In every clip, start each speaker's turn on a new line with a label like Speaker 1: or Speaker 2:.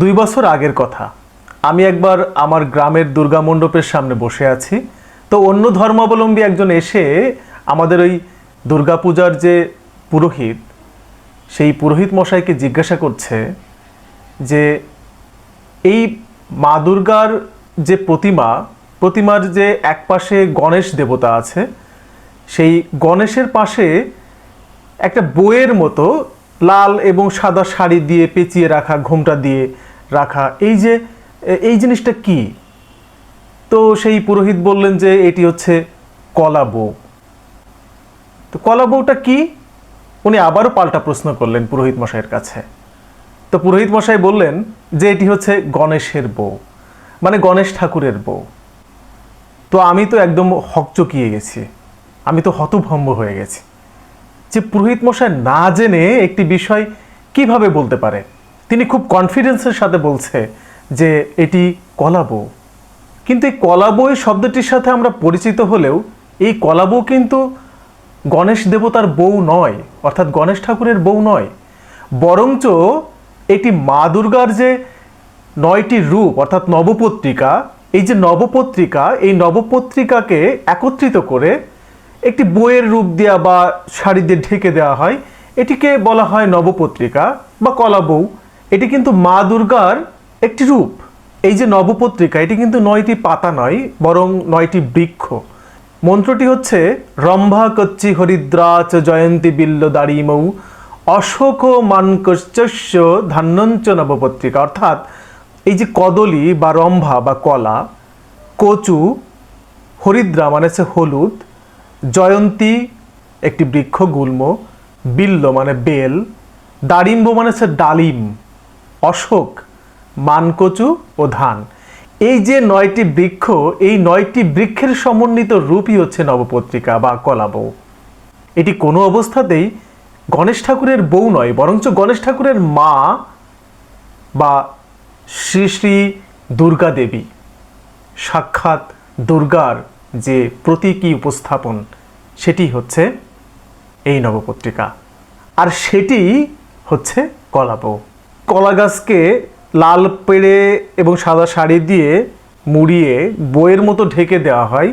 Speaker 1: দুই বছর আগের কথা। আমি একবার আমার গ্রামের দুর্গা মণ্ডপের সামনে বসে আছি। তো অন্য ধর্মাবলম্বী একজন এসে আমাদের ওই দুর্গাপূজার যে পুরোহিত, সেই পুরোহিত মশাইকে জিজ্ঞাসা করছে যে, এই মা দুর্গার যে প্রতিমা, প্রতিমার যে এক পাশে গণেশ দেবতা আছে, সেই গণেশের পাশে একটা বইয়ের মতো লাল এবং সাদা শাড়ি দিয়ে পেঁচিয়ে রাখা ঘোমটা দিয়ে রাখা। এই যে, এই জিনিসটা কি? তো সেই পুরোহিত বললেন যে এটি হচ্ছে কলা বউ। তো কলা বউটা কি? উনি আবারও পাল্টা প্রশ্ন করলেন পুরোহিত মশাইয়ের কাছে। তো পুরোহিত মশাই বললেন যে এটি হচ্ছে গণেশের বউ মানে গণেশ ঠাকুরের বউ। তো আমি তো একদম হকচকিয়ে গেছি। আমি তো হতভম্ব হয়ে গেছি। যে পুরোহিত মশাই না জেনে একটি বিষয় কীভাবে বলতে পারে? তিনি খুব কনফিডেন্সের সাথে বলছে যে এটি কলা বউ। কিন্তু এই কলা বই শব্দটির সাথে আমরা পরিচিত হলেও এই কলা বউ কিন্তু গণেশ দেবতার বউ নয়, অর্থাৎ গণেশ ঠাকুরের বউ নয়। বরঞ্চ এটি মা দুর্গার যে নয়টি রূপ, অর্থাৎ নবপত্রিকা, এই যে নবপত্রিকা, এই নবপত্রিকাকে একত্রিত করে একটি বইয়ের রূপ দেওয়া বা শাড়ি দিয়ে ঢেকে দেওয়া হয়, এটিকে বলা হয় নবপত্রিকা বা কলা বউ। এটি কিন্তু মা দুর্গার একটি রূপ। এই যে নবপত্রিকা, এটি কিন্তু নয়টি পাতা নয়, বরং নয়টি বৃক্ষ। মন্ত্রটি হচ্ছে, রম্ভা হরিদ্রা চ জয়ন্তী বিল্ল দাড়িমৌ অশোক মানকশ্চস্য ধান্যঞ্চ নবপত্রিকা। অর্থাৎ, এই যে কদলী বা রম্ভা বা কলা, কচু, হরিদ্রা মানে হচ্ছে হলুদ, জয়ন্তী একটি বৃক্ষ গুল্ম, বিল্ল মানে বেল দাড়িম্ব মানে হচ্ছে ডালিম। অশোক মানকচু ও ধান। এই যে নয়টি বৃক্ষ, এই নয়টি বৃক্ষের সমন্বিত রূপই হচ্ছে নবপত্রিকা বা কলাবৌ এটি কোনো অবস্থাতেই গণেশ ঠাকুরের বউ নয়, বরঞ্চ গণেশ ঠাকুরের মা বা শ্রী শ্রী দুর্গা দেবী। সাক্ষাৎ দুর্গার যে প্রতীকী উপস্থাপন, সেটি হচ্ছে এই নবপত্রিকা। আর সেটি হচ্ছে কলা বউ। কলা গাছকে লাল পেড়ে এবং সাদা শাড়ি দিয়ে মুড়িয়ে বইয়ের মতো ঢেকে দেওয়া হয়।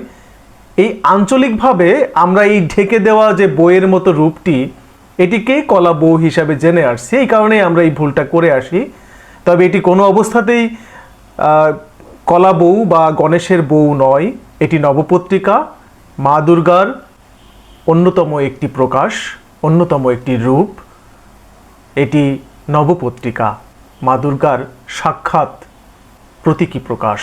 Speaker 1: এই আঞ্চলিকভাবে আমরা এই ঢেকে দেওয়া যে বইয়ের মতো রূপটি, এটিকে কলা বউ হিসাবে জেনে আসছি। এই কারণেই আমরা এই ভুলটা করে আসি। তবে এটি কোনো অবস্থাতেই কলা বউ বা গণেশের বউ নয়। এটি নবপত্রিকা, মা দুর্গার অন্যতম একটি প্রকাশ, অন্যতম একটি রূপ। এটি নবপত্রিকা মা দুর্গার সাক্ষাৎ প্রতীকী প্রকাশ।